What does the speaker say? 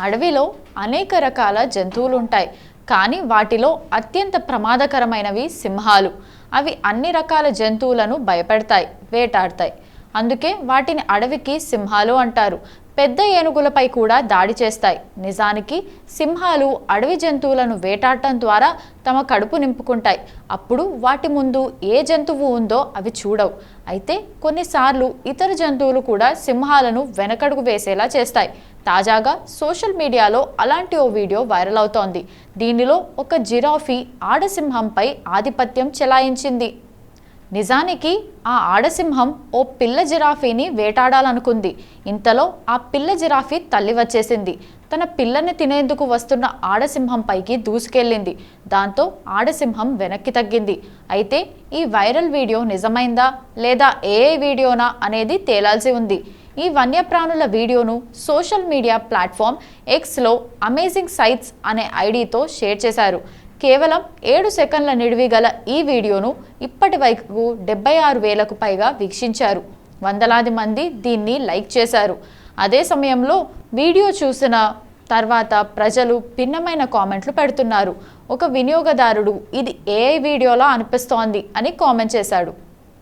అడవిలో అనేక రకాల జంతువులు ఉంటాయి కానీ వాటిలో అత్యంత ప్రమాదకరమైనవి సింహాలు. అవి అన్ని రకాల జంతువులను భయపెడతాయి వేటాడతాయి. అందుకే వాటిని అడవికి సింహాలు అంటారు. పెద్ద ఏనుగులపై కూడా దాడి చేస్తాయి. నిజానికి సింహాలు అడవి జంతువులను వేటాడటం ద్వారా తమ కడుపు నింపుకుంటాయి. అప్పుడు వాటి ముందు ఏ జంతువు ఉందో అవి చూడవు. అయితే కొన్నిసార్లు ఇతర జంతువులు కూడా సింహాలను వెనకడుగు వేసేలా చేస్తాయి. తాజాగా సోషల్ మీడియాలో అలాంటి ఓ వీడియో వైరల్ అవుతోంది. దీనిలో ఒక జిరాఫీ ఆడసింహంపై ఆధిపత్యం చెలాయించింది. నిజానికి ఆ ఆడసింహం ఓ పిల్ల జిరాఫీని వేటాడాలనుకుంది. ఇంతలో ఆ పిల్ల జిరాఫీ తల్లి వచ్చేసింది. తన పిల్లని తినేందుకు వస్తున్న ఆడసింహం పైకి దూసుకెళ్ళింది. దాంతో ఆడసింహం వెనక్కి తగ్గింది. అయితే ఈ వైరల్ వీడియో నిజమైందా లేదా ఏ వీడియోనా అనేది తేలాల్సి ఉంది. ఈ వన్యప్రాణుల వీడియోను సోషల్ మీడియా ప్లాట్ఫామ్ ఎక్స్లో అమేజింగ్ సైట్స్ అనే ఐడితో షేర్ చేశారు. కేవలం ఏడు సెకండ్ల నిడివి గల ఈ వీడియోను ఇప్పటి వరకు డెబ్బై ఆరు వేలకు పైగా వీక్షించారు. వందలాది మంది దీన్ని లైక్ చేశారు. అదే సమయంలో వీడియో చూసిన తర్వాత ప్రజలు భిన్నమైన కామెంట్లు పెడుతున్నారు. ఒక వినియోగదారుడు ఇది ఏ వీడియోలా అనిపిస్తోంది అని కామెంట్ చేశాడు.